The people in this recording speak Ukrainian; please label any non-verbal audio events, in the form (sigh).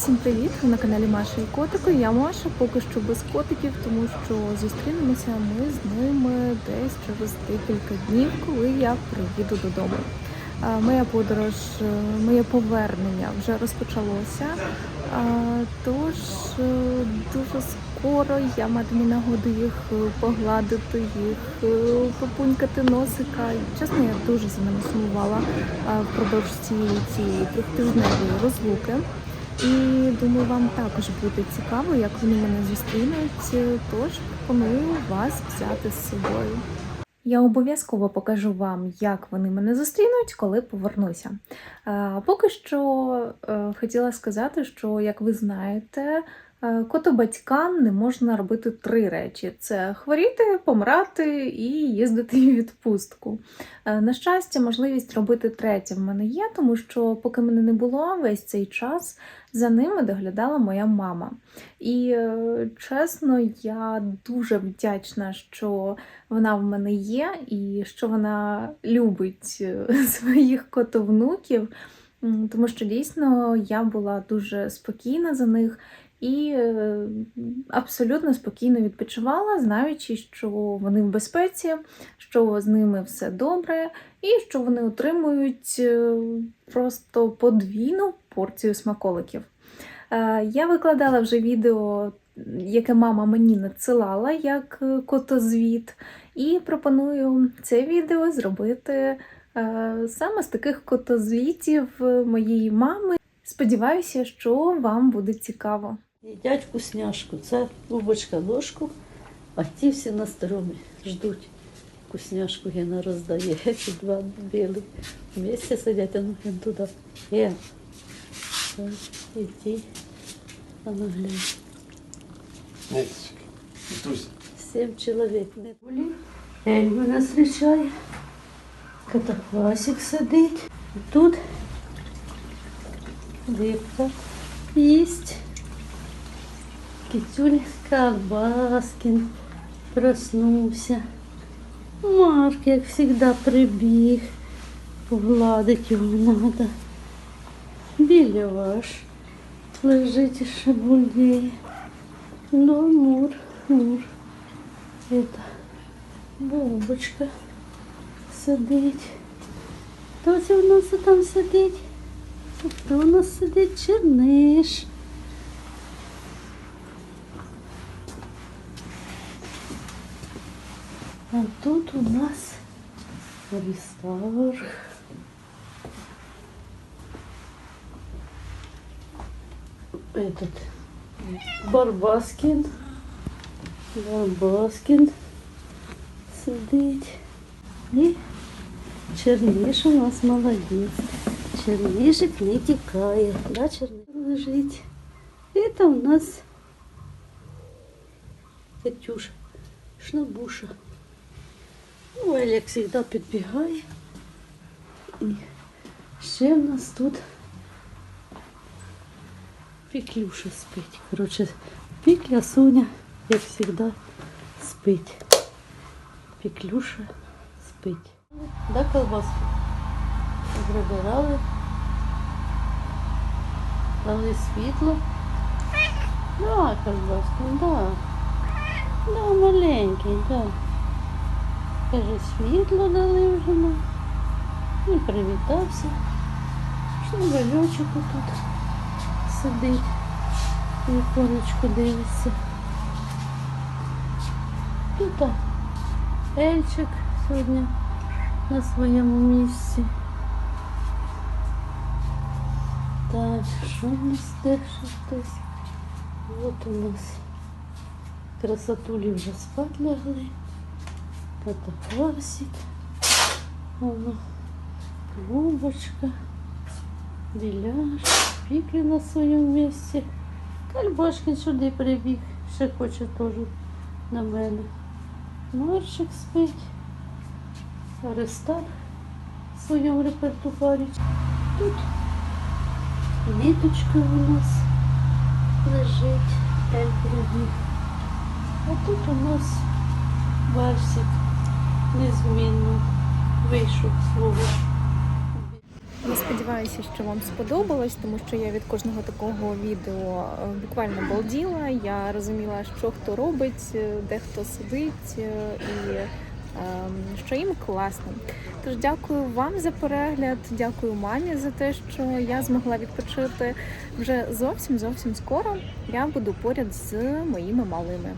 Всім привіт! Ви на каналі Маша і Котики. Я Маша, поки що без котиків, тому що зустрінемося ми з ними десь через декілька днів, коли я приїду додому. Моя подорож, е, моє повернення вже розпочалося. Тож е, дуже скоро я матиму нагоду їх погладити, їх е, попунькати носика. Чесно, я дуже за ними сумувала впродовж цієї цієї трьохтижневої розлуки. І думаю, вам також буде цікаво, як вони мене зустрінуть. Тож пропоную вас взяти з собою. Я обов'язково покажу вам, як вони мене зустрінуть, коли повернуся. Е, Поки що е, хотіла сказати, що, як ви знаєте, котобатькам не можна робити три речі: це хворіти, помирати і їздити в відпустку. Е, На щастя, можливість робити третє в мене є, тому що поки мене не було весь цей час, за ними доглядала моя мама. І е, чесно, я дуже вдячна, що вона в мене є, і що вона любить е, (laughs) своїх котовнуків, тому що дійсно я була дуже спокійна за них. І е, абсолютно спокійно відпочивала, знаючи, що вони в безпеці, що з ними все добре, і що вони отримують е, просто подвійну порцію смаколиків. Е, Я викладала вже відео, яке мама мені надсилала як котозвіт, і пропоную це відео зробити саме з таких котозвітів моєї мами. Сподіваюся, що вам буде цікаво. Їдять вкусняшку. Це трубочка ложку, а ті всі на старомі ждуть. Вкусняшку Гена роздає. Ці два білі. Вместе сидять, а ну Ген туди. Ген. І ті. А ну глянь. Сім чоловік. Не болі. Ель мене зустрічає. Катафасик сидить. І тут рибка їсть. Кицюль Колбаскин проснувся. Марк, як завжди, прибіг. Погладить його надо. Біляш лежить і шабульдіє. Ну, Мур, Мур. Это бубочка сидить. Хто це у нас там сидить? Це Хто у нас сидить? Черниш. А тут у нас Аристарх. Этот Барбаскин. Барбаскин сидить. І черніш у нас молодець. Чернішик не тікає. Да, черниш лежить. І там у нас Катюша, шнабуша. Ну, Ель, як завжди, підбігає. І ще в нас тут Піклюша спить. Коротше, пікля Соня, як завжди, спить. Піклюша спить. Да, колбаску? Прибирали. Дали світло. Да, колбаску, да. Да, маленький, да. Каже, світло дали вже нам. І привітався. Шнурочок тут сидить. Віконечко дивиться. Тут Ельчик сьогодні на своєму місці. Так, що в нас ще хтось? От у нас красотулі вже спать лягли. Катафасик. Воно клубочка. Біляш. Піклі на своєму місці. Кальбашкин сюди прибіг. Ще хоче теж на мене. Маршик спить. Аристар в своєму репертуарі. Тут ниточка у нас лежить. А тут у нас Барсик незмінно вийшов свого. Насправді Сподіваюся, що вам сподобалось, тому що я від кожного такого відео е, буквально балділа. Я розуміла, що хто робить, е, де хто сидить, е, і ем, що їм класно. Тож дякую вам за перегляд, дякую мамі за те, що я змогла відпочити. Вже зовсім зовсім скоро я буду поряд з моїми малими.